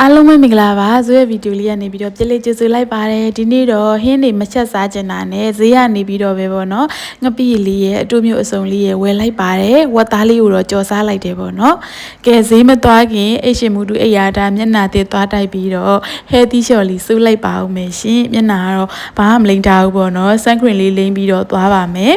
အားလုံးပဲမင်္ဂလာပါဇွဲဗီဒီယိုလေးကနေပြီးတော့ပြလေးကျေးဇူးလိုက်ပါတယ်ဒီနေ့တော့ဟင်းနေမချက်စားချင်တာနဲ့ဈေးကနေပြီးတော့ပဲပေါ့နော်ငပိလေးရဲ့အတူမျိုးအစုံလေးရဲ့ဝယ်လိုက်ပါတယ်ဝက်သားလေးကိုတော့ကြော်စားလိုက်တယ်ပေါ့နော်ကဲဈေးမသွားခင်အိတ်ရှင်မှုတူအိယာတာမျက်နှာသေးသွားတိုက်ပြီးတော့ healthy shot လေးစူးလိုက်ပါဦးမယ်ရှင်မျက်နှာကတော့ဘာမှမလိမ့်ထားဘူးပေါ့နော် sun cream လေးလိမ့်ပြီးတော့သွားပါမယ်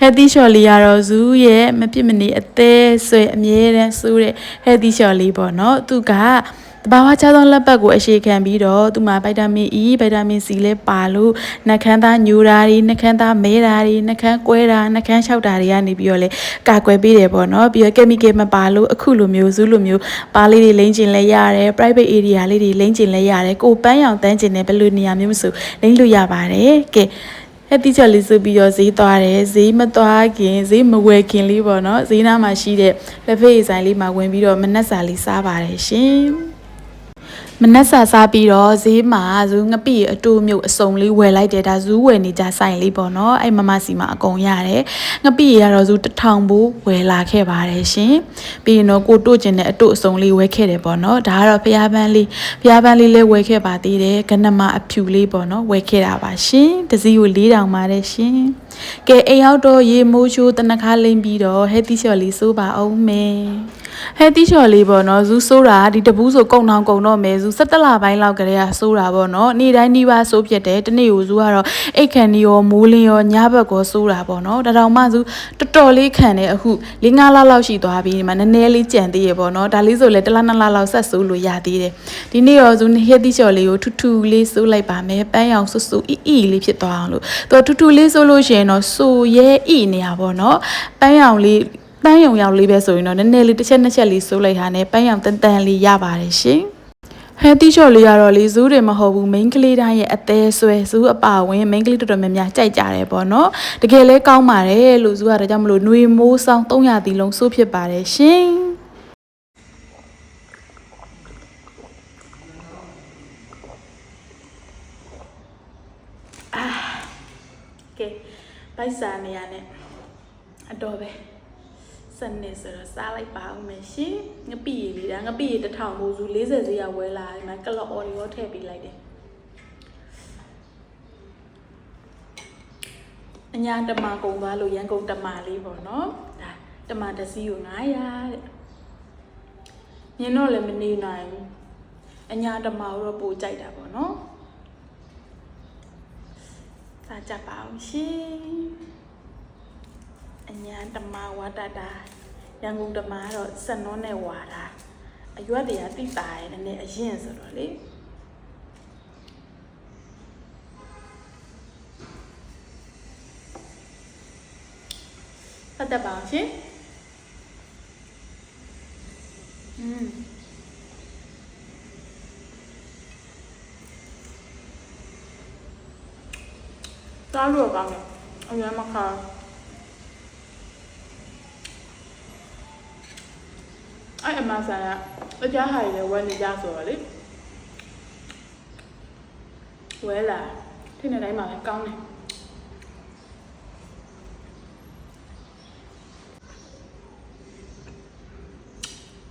healthy shot လေးကတော့ဇူးရဲ့မဖြစ်မနေအသေးဆွဲအမြဲတမ်းစူးတဲ့ healthy shot လေးပေါ့နော်သူက တဘာဝချသောလက်ပတ်ကိုအရှိခံပြီးတော့သူမှာဗိုက်တာမင် E ဗိုက်တာမင် C လဲပါလို့နှကန်းသားညိုတာတွေနှကန်းသားမဲတာတွေနှကန်းကွဲတာနှကန်းလျှောက်တာတွေကနေပြီးတော့လဲကာကွယ်ပေးတယ်ပေါ့နော်ပြီးတော့ chemical မပါလို့အခုလိုမျိုးဇူးလိုမျိုးပါလေးတွေလိမ့်ကျင်လဲရတယ် private area လေးတွေလိမ့်ကျင်လဲရတယ်ကိုပန်းရောင်တန်းကျင်တဲ့ဘယ်လိုနေရာမျိုးမဆိုလိမ့်လို့ရပါတယ်ကဲအဲ့တိချက်လေးစုပြီးတော့ဈေးသွားတယ်ဈေးမသွားခင်ဈေးမဝယ်ခင်လေးပေါ့နော်ဈေးနားမှာရှိတဲ့လက်ဖေးဆိုင်လေးမှာဝင်ပြီးတော့မနက်စာလေးစားပါတယ်ရှင် မနက်စာစားပြီးတော့ဈေးမှာဇူးငပိအတူမျိုးအစုံလေးဝယ်လိုက်တယ်ဒါဇူးဝယ်နေကြဆိုင်လေးပေါ့နော်အဲ့မမစီမှာအကုန်ရတယ်ငပိရတော့ဇူးတစ်ထောင်ဘူးဝယ်လာခဲ့ပါတယ်ရှင်ပြီးရင်တော့ကိုတို့ကျင်တဲ့အတူအစုံလေးဝယ်ခဲ့တယ်ပေါ့နော်ဒါကတော့ဖျားပန်းလေးဖျားပန်းလေးလည်းဝယ်ခဲ့ပါသေးတယ်ကနမအဖြူလေးပေါ့နော်ဝယ်ခဲ့တာပါရှင်တစည်းကို၄တောင်ပါတယ်ရှင် ကဲအိမ်ရောက်တော့ရေမိုးချိုးတနခါလိမ့်ပြီးတော့ဟဲတီရှော့လေးစိုးပါအောင်မယ်ဟဲတီရှော့လေးပေါ့နော်ဇူးစိုးတာဒီတပူးဆိုကုံတောင်ကုံတော့မယ်ဇူး17လပိုင်းလောက်ကလေးကစိုးတာပေါ့နော်နေ့တိုင်းနေ့ပါစိုးဖြစ်တယ်တနေ့ကိုဇူးကတော့အိတ်ခန်နီရောမိုးလင်းရောညဘက်ကောစိုးတာပေါ့နော်ဒါတောင်မှဇူးတော်တော်လေးခံတယ်အခု၄၅လလောက်ရှိသွားပြီဒီမှာနည်းနည်းလေးကြံသေးရပေါ့နော်ဒါလေးဆိုလဲတစ်လနှစ်လလောက်ဆက်စိုးလို့ရသေးတယ်ဒီနေ့ရောဇူးဟဲတီရှော့လေးကိုထူးထူးလေးစိုးလိုက်ပါမယ်ပန်းရောင်ဆူဆူအီအီလေးဖြစ်သွားအောင်လို့သူထူးထူးလေးစိုးလို့ရှိရင်တော့ဆိုရဲအီနေရပါတော့ပန်းရောင်လေးပန်းရောင်ရောင်လေးပဲဆိုရင်တော့နည်းနည်းလေးတစ်ချက်နှစ်ချက်လေးစိုးလိုက်တာနဲ့ပန်းရောင်တန်တန်လေးရပါတယ်ရှင်ဟဲတီရှော့လေးကတော့လေဇူးတွေမဟုတ်ဘူး main ကလေးတိုင်းရဲ့အသေးဆွဲဇူးအပါဝင် main ကလေးတော်တော်များများကြိုက်ကြတယ်ပေါ့နော်တကယ်လဲကောင်းပါတယ်လို့ဇူးကဒါကြောင့်မလို့ຫນွေမိုးဆောင်300တီလုံးစိုးဖြစ်ပါတယ်ရှင်ကဲ ဗိုက်စာနေရနဲ့အတော်ပဲစနစ်ဆိုတော့စားလိုက်ပါဦးမယ်ရှင်ငပိရည်လေးဒါငပိရည်တစ်ထောင်မို့စု40ဈေးရဝဲလာဒီမှာကလော့အော်ရောထည့်ပေးလိုက်တယ်အညာတမကုံသွားလို့ရန်ကုန်တမလေးပေါ့နော်ဒါတမတစ်စီးကို900တဲ့မြင်တော့လည်းမနေနိုင်ဘူးအညာတမကိုတော့ပိုကြိုက်တာပေါ့နော် စားကြပါအောင်ရှင်အညာတမဝါတတာရန်ကုန်တမကတော့စက်နွန်းနဲ့ဝါတာအရွက်တွေကတိတာရဲနည်းနည်းအရင်ဆိုတော့လေဖတ်တတ်ပါအောင်ရှင်อืม တားလို့ကောင်းတယ်အရင်မခါအဲ့အမဆန်ကတရားဟာတွေလည်းဝယ်နေကြဆိုတော့လေဝဲလာထင်းတဲ့တိုင်းမှာလည်းကောင်းတယ်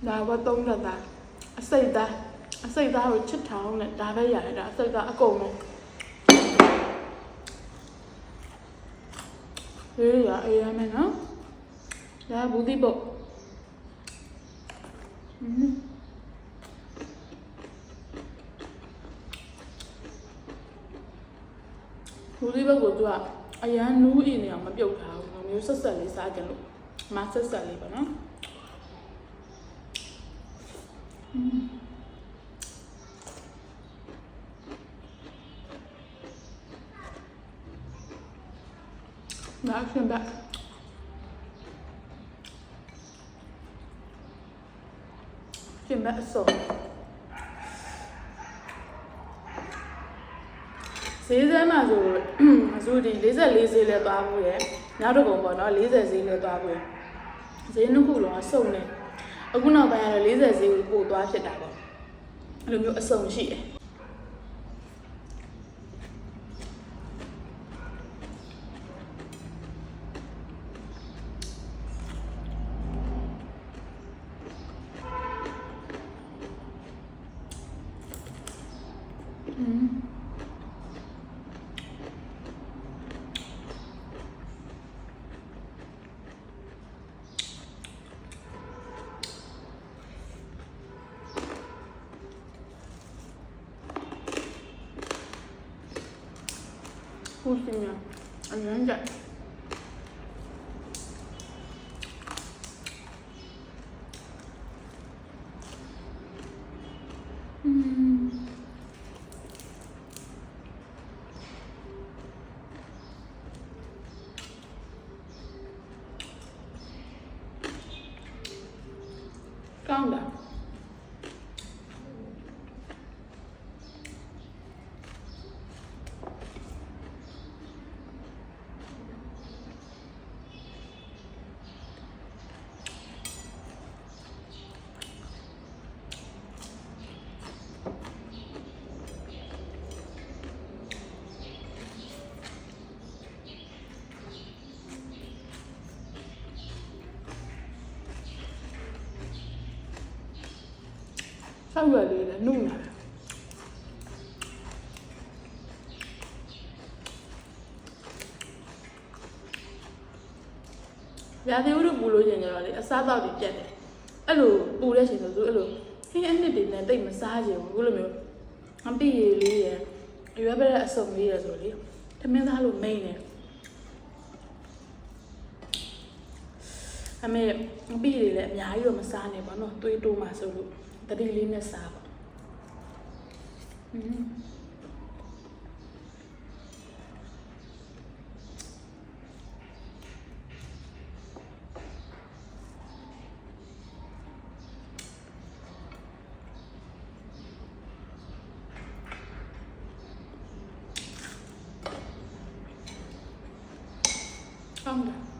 ဒါကသုံးတာအစိတ်သားအစိတ်သားကိုချစ်ထောင်းနဲ့ဒါပဲရတယ်ဒါအစိတ်သားအကုန်လုံး ဒီရအေးရမယ်နော်ဒါဘူးဒီပုတ်ဘူးဒီပုတ်ကိုသူကအရန်နူးအင်းနေအောင်မပြုတ်ထားဘူးမျိုးဆက်ဆက်လေးစားကြလို့မဆက်ဆက်လေးပါနော်ဒါရှ င်ဘက်ရှင်ဘက်အစုံဈေးစမ်းမှာဆိုဇူဒီ44ဈေးလဲသွားမှုရယ်နောက်တစ်ကုံပေါ့နော်40ဈေးလဲသွားမှုရယ်ဈေးနှစ်ခုလုံးစုံနေအခုနောက်ပိုင်းကတော့40ဈေးကိုပို့သွားဖြစ်တာပေါ့အဲ့လိုမျိုးအစုံရှိတယ် 음. 보시면 아니 근데 ကော ဆောက်ရွက်လေးလည်းနှုတ်လာတယ်ရာသီဥတုပူလို့ရှင်ကြတော့လေအစားအသောက်တွေပြတ်တယ်အဲ့လိုပူတဲ့ရှင်ဆိုသူအဲ့လိုဟင်းအနှစ်တွေနဲ့တိတ်မစားကြဘူးအခုလိုမျိုးအပိရည်လေးရယ်ရွက်ပရက်အစုံလေးရယ်ဆိုလေသမင်းသားလို့မိန်တယ် အမေအပိရည်လည်းအများကြီးတော့မစားနဲ့ပေါ့နော်သွေးတိုးမှဆိုလို့တတိလေးနဲ့စားပါอืมကောင်းတယ်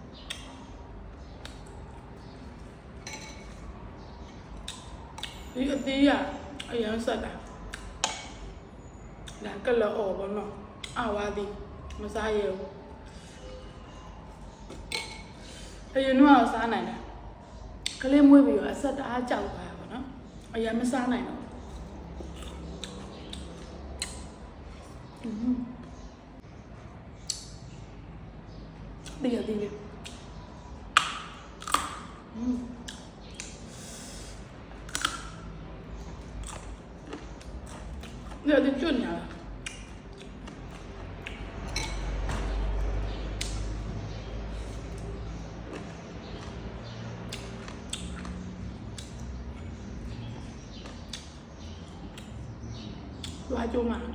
ဒီအသေးကအရန်ဆက်တာဒါကလောအော်ဘောနော်အဝါဒီမစားရဘူးအရင်တော့စားနိုင်တယ်ကလေးမွေးပြီးတော့အဆက်တအားကြောက်ပါဘောနော်အရန်မစားနိုင်တော့ဒီရဒီရอืม 热的就你了。我还就买了。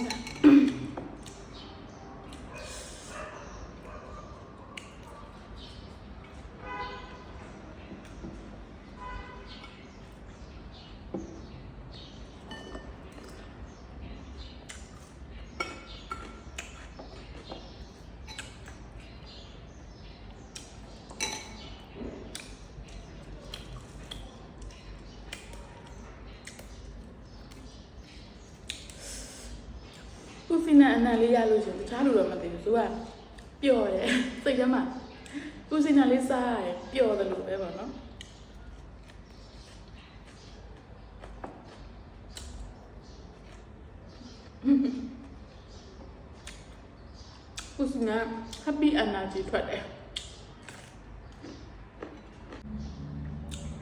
வாங்க đã. သူစီနံအနံလေးရလို့ရှင်တခြားလူတော့မသိဘူးသူကပျော်တယ်စိတ်ထဲမှာသူစီနံလေးစားရတယ်ပျော်တယ်လို့ပဲပေါ့နော်သူစီနံ happy energy ထွက်တယ်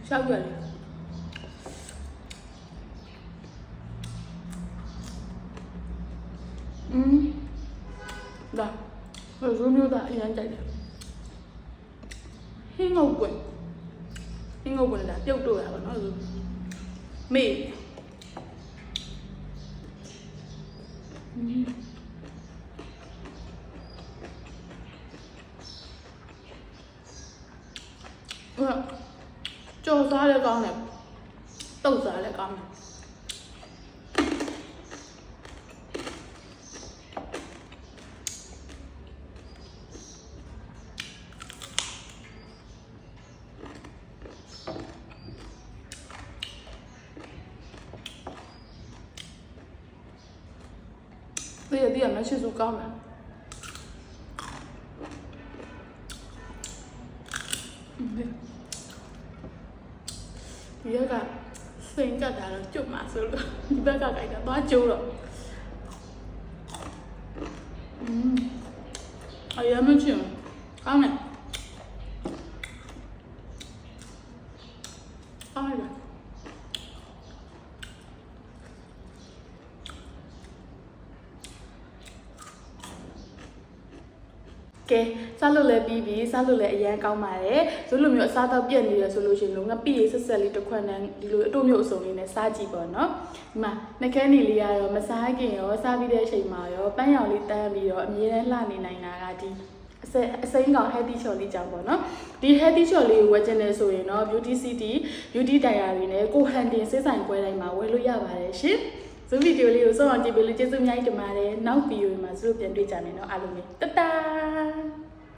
ရှောက်ရတယ် อืมဒါရုံးမျိုးသားအရင်ကြိုက်တယ်ဟင်းငုတ်ကွယ်ဟင်းငုတ်ကွယ်လာပြုတ်တော့ရပါတော့မေ့ဟုတ်ကြော်စားလည်းကောင်းတယ်တုတ်စားလည်းကောင်းတယ် ရသေးရမရှိစုကောင်းတယ်ဒီကစိန်ကြတာတော့ကျွတ်မှာဆိုလို့ဒီဘက်ကကြိုက်တာသွားကျိုးတော့อืมအရင်မချင်ကောင်းတယ်ကောင်းတယ် ကဲစားလို့လည်းပြီးပြီစားလို့လည်းအရန်ကောင်းပါတယ်ဇို့လိုမျိုးအစားတော့ပြက်နေရဆိုလို့ရှိရင်လုံးငပိရေးဆက်ဆက်လေးတစ်ခွက်နဲ့ဒီလိုအတို့မျိုးအစုံလေးနဲ့စားကြည့်ပါတော့ဒီမှာနှကန်းနေလေးကတော့မစားခင်ရောစားပြီးတဲ့အချိန်မှာရောပန်းရောင်လေးတန်းပြီးတော့အမြဲတမ်းလှနေနိုင်တာကဒီအစအစိမ်းကောင် healthy shot လေးကြောင့်ပေါ့နော်ဒီ healthy shot လေးကိုဝယ်ချင်တယ်ဆိုရင်တော့ beauty city beauty diary နဲ့ကိုဟန်တင်စစ်ဆိုင်ပွဲတိုင်းမှာဝယ်လို့ရပါတယ်ရှင် ဇူဗီဒီယိုလေးကိုစောင့်အောင်ကြည့်ပေးလို့ကျေးဇူးအများကြီးတင်ပါတယ်နောက်ဗီဒီယိုမှာဇူပြန်တွေ့ကြမယ်နော်အားလုံးပဲတတား